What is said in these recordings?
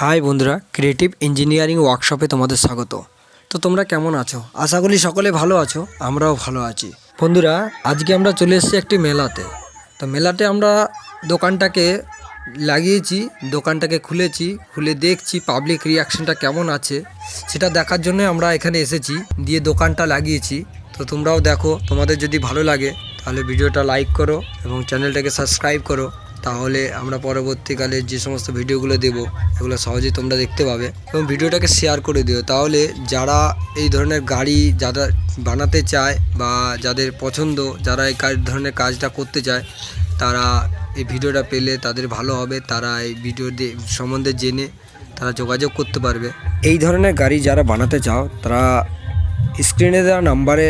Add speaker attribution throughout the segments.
Speaker 1: High বন্ধুরা creative engineering ওয়ার্কশপে তোমাদের স্বাগত। তো তোমরা কেমন আছো? আশা করি সকলে ভালো আছো, আমরাও ভালো আছি। বন্ধুরা, আজকে আমরা চলে এসেছি একটি মেলাতে। তো মেলাতে আমরা দোকানটাকে লাগিয়েছি, দোকানটাকে খুলেছি, খুলে দেখছি পাবলিক রিয়াকশনটা কেমন আছে। সেটা দেখার জন্য আমরা এখানে এসেছি, দিয়ে দোকানটা লাগিয়েছি। তো তোমরাও দেখো, তোমাদের যদি ভালো লাগে, তাহলে ভিডিওটা লাইক করো এবং চ্যানেলটাকে সাবস্ক্রাইব করো। তাহলে আমরা পরবর্তীকালে যে সমস্ত ভিডিওগুলো দেবো, এগুলো সহজেই তোমরা দেখতে পাবে। এবং ভিডিওটাকে শেয়ার করে দিও। তাহলে যারা এই ধরনের গাড়ি যারা বানাতে চায় বা যাদের পছন্দ, যারা এই কাজ ধরনের কাজটা করতে চায়, তারা এই ভিডিওটা পেলে তাদের ভালো হবে। তারা এই ভিডিও সম্বন্ধে জেনে তারা যোগাযোগ করতে পারবে। এই ধরনের গাড়ি যারা বানাতে চাও, তারা স্ক্রিনে দেওয়া নাম্বারে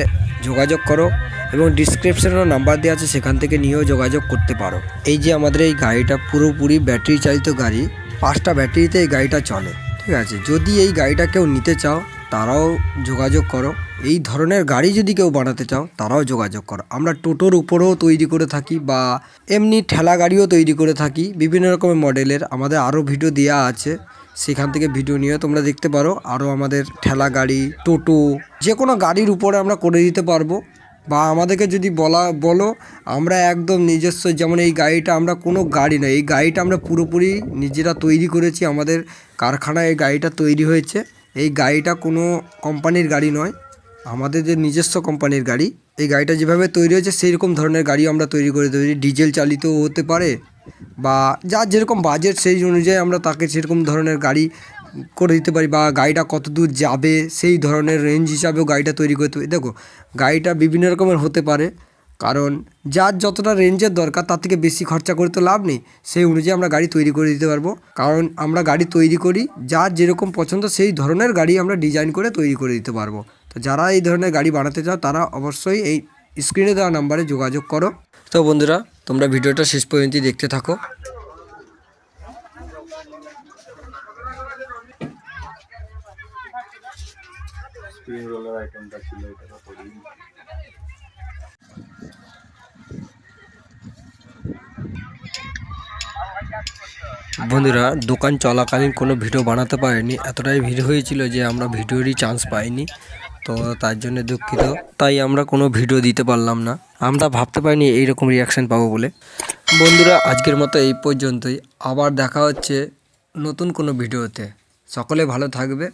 Speaker 1: যোগাযোগ করো। এবং ডিসক্রিপশনে নাম্বার দেওয়া আছে, সেখান থেকে নিয়েও যোগাযোগ করতে পারো। এই যে আমাদের এই গাড়িটা পুরোপুরি ব্যাটারি চালিত গাড়ি, পাঁচটা ব্যাটারিতে এই গাড়িটা চলে, ঠিক আছে? যদি এই গাড়িটা কেউ নিতে চাও, তারাও যোগাযোগ করো। এই ধরনের গাড়ি যদি কেউ বানাতে চাও, তারাও যোগাযোগ করো। আমরা টোটোর উপরেও তৈরি করে থাকি বা এমনি ঠেলা গাড়িও তৈরি করে থাকি, বিভিন্ন রকমের মডেলের। আমাদের আরও ভিডিও দেওয়া আছে, সেখান থেকে ভিডিও নিয়ে তোমরা দেখতে পারো। আরও আমাদের ঠেলা গাড়ি, টোটো যে কোনো গাড়ির উপরে আমরা করে দিতে পারব। বা আমাদেরকে যদি বলা, বলো, আমরা একদম নিজস্ব, যেমন এই গাড়িটা আমরা কোনো গাড়ি নয় এই গাড়িটা আমরা পুরোপুরি নিজেরা তৈরি করেছি, আমাদের কারখানায় এই গাড়িটা তৈরি হয়েছে। এই গাড়িটা কোনো কোম্পানির গাড়ি নয়, আমাদের যে নিজস্ব কোম্পানির গাড়ি, এই গাড়িটা যেভাবে তৈরি হয়েছে সেই রকম ধরনের গাড়ি আমরা তৈরি করে তৈরি ডিজেল চালিত হতে পারে বা যার যেরকম বাজেট সেই অনুযায়ী আমরা তাকে সেরকম ধরনের গাড়ি করে দিতে পারি বা গাড়িটা কত দূর যাবে, সেই ধরনের রেঞ্জ হিসাবেও গাড়িটা তৈরি করতে পারি দেখো, গাড়িটা বিভিন্ন রকমের হতে পারে, কারণ যার যতটা রেঞ্জের দরকার, তার থেকে বেশি খরচা করে তো লাভ নেই, সেই অনুযায়ী আমরা গাড়ি তৈরি করে দিতে পারব। কারণ আমরা গাড়ি তৈরি করি, যার যেরকম পছন্দ, সেই ধরনের গাড়ি আমরা ডিজাইন করে তৈরি করে দিতে পারব। তো যারা এই ধরনের গাড়ি বানাতে চাও, তারা অবশ্যই এই স্ক্রিনে দেওয়া নাম্বারে যোগাযোগ করো। তো বন্ধুরা, তোমরা ভিডিওটা শেষ পর্যন্ত দেখতে থাকো।
Speaker 2: স্প্রিং রোলার আইটেমটা ছিল, এটা করি
Speaker 1: বন্ধুরা, দোকান চলাকালীন কোনো ভিডিও বানাতে পারিনি। এতটাই ভিড় হয়েছিল যে আমরা ভিডিওরই চান্স পাইনি। তো তার জন্য দুঃখিত। তাই আমরা কোনো ভিডিও দিতে পারলাম না। আমরা ভাবতে পারিনি এইরকম রিয়াকশান পাবো বলে। বন্ধুরা, আজকের মতো এই পর্যন্তই। আবার দেখা হচ্ছে নতুন কোনো ভিডিওতে। সকলে ভালো থাকবে।